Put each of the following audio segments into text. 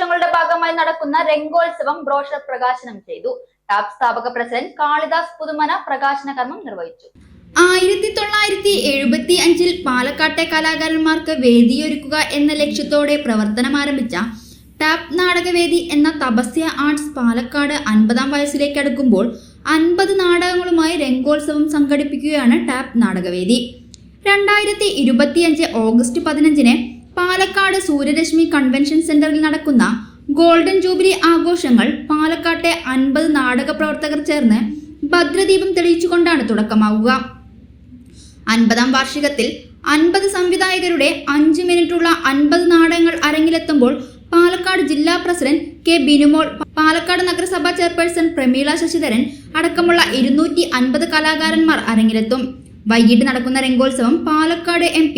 ഭാഗമായി നടക്കുന്ന രംഗോത്സവം ബ്രോഷർ പ്രകാശനം ചെയ്തു. ടാപ് സ്ഥാപക പ്രസിഡന്റ് കാളിദാസ് പുതുമന പ്രകാശന കർമ്മം നിർവഹിച്ചു. ആയിരത്തി തൊള്ളായിരത്തി എഴുപത്തി അഞ്ചിൽ പാലക്കാട്ടെ കലാകാരന്മാർക്ക് വേദിയൊരുക്കുക എന്ന ലക്ഷ്യത്തോടെ പ്രവർത്തനം ആരംഭിച്ച ടാപ്പ് നാടകവേദി എന്ന തപസ്യ ആർട്സ് പാലക്കാട് അൻപതാം വയസ്സിലേക്ക് അടുക്കുമ്പോൾ അൻപത് നാടകങ്ങളുമായി രംഗോത്സവം സംഘടിപ്പിക്കുകയാണ് ടാപ്പ് നാടകവേദി. രണ്ടായിരത്തി ഇരുപത്തിയഞ്ച് ഓഗസ്റ്റ് പതിനഞ്ചിന് പാലക്കാട് സൂര്യരശ്മി കൺവെൻഷൻ സെന്ററിൽ നടക്കുന്ന ഗോൾഡൻ ജൂബിലി ആഘോഷങ്ങൾ പാലക്കാട്ടെ അൻപത് നാടക പ്രവർത്തകർ ചേർന്ന് ഭദ്രദീപം തെളിയിച്ചുകൊണ്ടാണ് തുടക്കമാവുക. അൻപതാം വാർഷികത്തിൽ അൻപത് സംവിധായകരുടെ അഞ്ച് മിനിറ്റുള്ള അൻപത് നാടകങ്ങൾ അരങ്ങിലെത്തുമ്പോൾ പാലക്കാട് ജില്ലാ പ്രസിഡന്റ് കെ ബിനുമോൾ പാലക്കാട് നഗരസഭാ ചെയർപേഴ്സൺ പ്രമീള ശശിധരൻ അടക്കമുള്ള ഇരുന്നൂറ്റി അൻപത് കലാകാരന്മാർ അരങ്ങിലെത്തും. വൈകിട്ട് നടക്കുന്ന Rangotsavam Palakkad M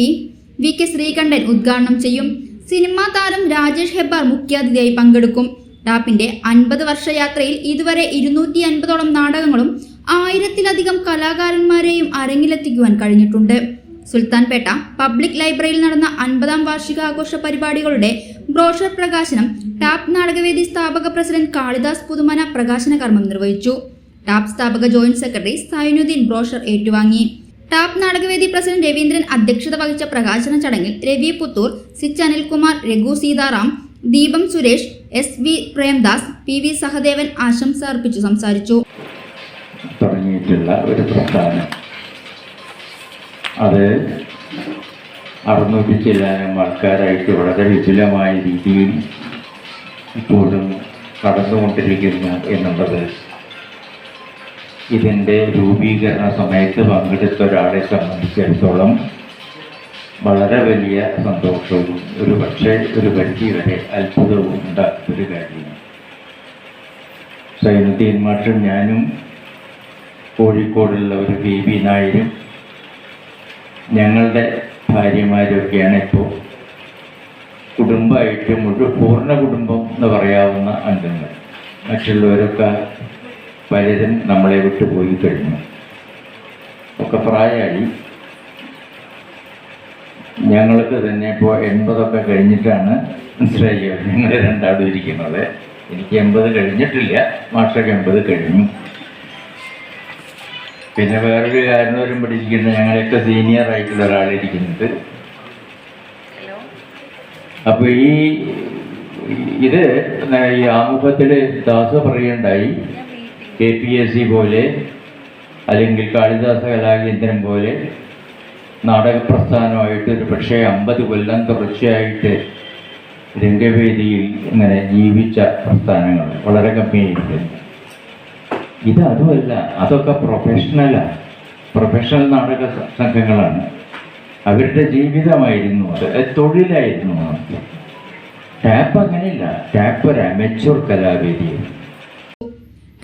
V K Sreekantan ഉദ്ഘാടനം ചെയ്യും. സിനിമാ താരം രാജേഷ് ഹെബ്ബാർ മുഖ്യാതിഥിയായി പങ്കെടുക്കും. ടാപ്പിന്റെ അൻപത് വർഷ യാത്രയിൽ ഇതുവരെ ഇരുന്നൂറ്റി അൻപതോളം നാടകങ്ങളും ആയിരത്തിലധികം കലാകാരന്മാരെയും അരങ്ങിലെത്തിക്കുവാൻ കഴിഞ്ഞിട്ടുണ്ട്. സുൽത്താൻപേട്ട പബ്ലിക് ലൈബ്രറിയിൽ നടന്ന അൻപതാം വാർഷികാഘോഷ പരിപാടികളുടെ ബ്രോഷർ പ്രകാശനം ടാപ്പ് നാടകവേദി സ്ഥാപക പ്രസിഡന്റ് കാളിദാസ് പുതുമന പ്രകാശന കർമ്മം നിർവഹിച്ചു. ടാപ്പ് സ്ഥാപക ജോയിന്റ് സെക്രട്ടറി സൈനുദ്ദീൻ ബ്രോഷർ ഏറ്റുവാങ്ങി. ടാപ്പ് നാടകവേദി പ്രസിഡന്റ് രവീന്ദ്രൻ അധ്യക്ഷത വഹിച്ച പ്രകാശന ചടങ്ങിൽ Ravi Puthur സിച്ച് Anilkumar Raghu Sitaram Deepam Suresh S V Premdas P V Sahadevan ആശംസ അർപ്പിച്ചു സംസാരിച്ചു. ഒരു ആൾക്കാരായിട്ട് വളരെ വിപുലമായ രീതിയിൽ ഇപ്പോഴും കടന്നുകൊണ്ടിരിക്കുന്നു എന്നുള്ളത് ഇതിന്റെ രൂപീകരണ സമയത്ത് പങ്കെടുത്ത ഒരാളെ സംബന്ധിച്ചിടത്തോളം വളരെ വലിയ സന്തോഷവും ഒരു പക്ഷേ ഒരു പരിധി വരെ അത്ഭുതവും ഉണ്ടാക്കുന്ന ഒരു കാര്യമാണ് സൈനുദ്ദീൻ മാഷും ഞാനും കോഴിക്കോടുള്ള ഒരു ബി ബി നായരും ഞങ്ങളുടെ ഭാര്യമാരൊക്കെയാണ് ഇപ്പോൾ കുടുംബമായിട്ട് മുഴുവൻ പൂർണ കുടുംബം എന്ന് പറയാവുന്ന അംഗങ്ങൾ. മറ്റുള്ളവരൊക്കെ പലരും നമ്മളെ വിട്ടു പോയി കഴിഞ്ഞു. ഒക്കെ പ്രായമായി ഞങ്ങൾക്ക് തന്നെ ഇപ്പോൾ എൺപതൊക്കെ കഴിഞ്ഞിട്ടാണ് മനസ്സിലായി ഞങ്ങൾ രണ്ടാളും ഇരിക്കുന്നത്. എനിക്ക് എൺപത് കഴിഞ്ഞിട്ടില്ല മാഷൊക്കെ എൺപത് കഴിഞ്ഞു. പിന്നെ വേറൊരു കാരണവരും പഠിച്ചിരിക്കുന്ന ഞങ്ങളെയൊക്കെ സീനിയർ ആയിട്ടുള്ള ഒരാളിരിക്കുന്നത് അപ്പോൾ ഈ ഇത് ഈ ആമുഖത്തിൽ ദാസ പറയുണ്ടായി കെ പി എസ് സി പോലെ അല്ലെങ്കിൽ കാളിദാസ കലാകേന്ദ്രം പോലെ നാടക പ്രസ്ഥാനമായിട്ട് ഒരു പക്ഷേ അമ്പത് കൊല്ലം തുടർച്ചയായിട്ട് രംഗവേദിയിൽ ഇങ്ങനെ ജീവിച്ച പ്രസ്ഥാനങ്ങൾ വളരെ കമ്മിയായിട്ട് ഇത് അതുമല്ല അതൊക്കെ പ്രൊഫഷണലാണ് പ്രൊഫഷണൽ നാടക സംഘങ്ങളാണ്. അവരുടെ ജീവിതമായിരുന്നു അത് തൊഴിലായിരുന്നു ടാപ്പ് അങ്ങനെയല്ല ടാപ്പ് ഒരു അമച്ചൂർ കലാവേദിയാണ്.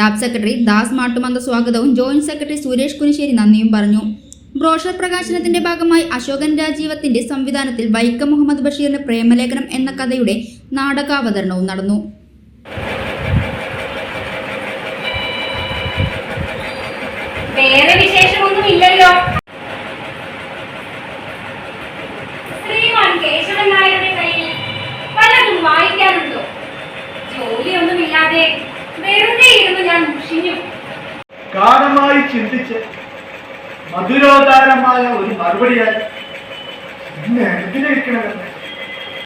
ടാപ്പ് സെക്രട്ടറി ദാസ് മാട്ടുമന്ത സ്വാഗതവും ജോയിന്റ് സെക്രട്ടറി സുരേഷ് കുനിശ്ശേരി നന്ദിയും പറഞ്ഞു. ബ്രോഷർ പ്രകാശനത്തിന്റെ ഭാഗമായി അശോകൻ രാജീവത്തിന്റെ സംവിധാനത്തിൽ വൈക്കം മുഹമ്മദ് ബഷീറിന്റെ പ്രേമലേഖനം എന്ന കഥയുടെ നാടകാവതരണവും നടന്നു. വേറെ വിശേഷമൊന്നും ഇല്ലല്ലോ ഗാഠമായി ചിന്തിച്ച് മധുരോദാരമായ ഒരു മറുപടിയായി എന്നെ എന്തിനയക്കണമെന്ന്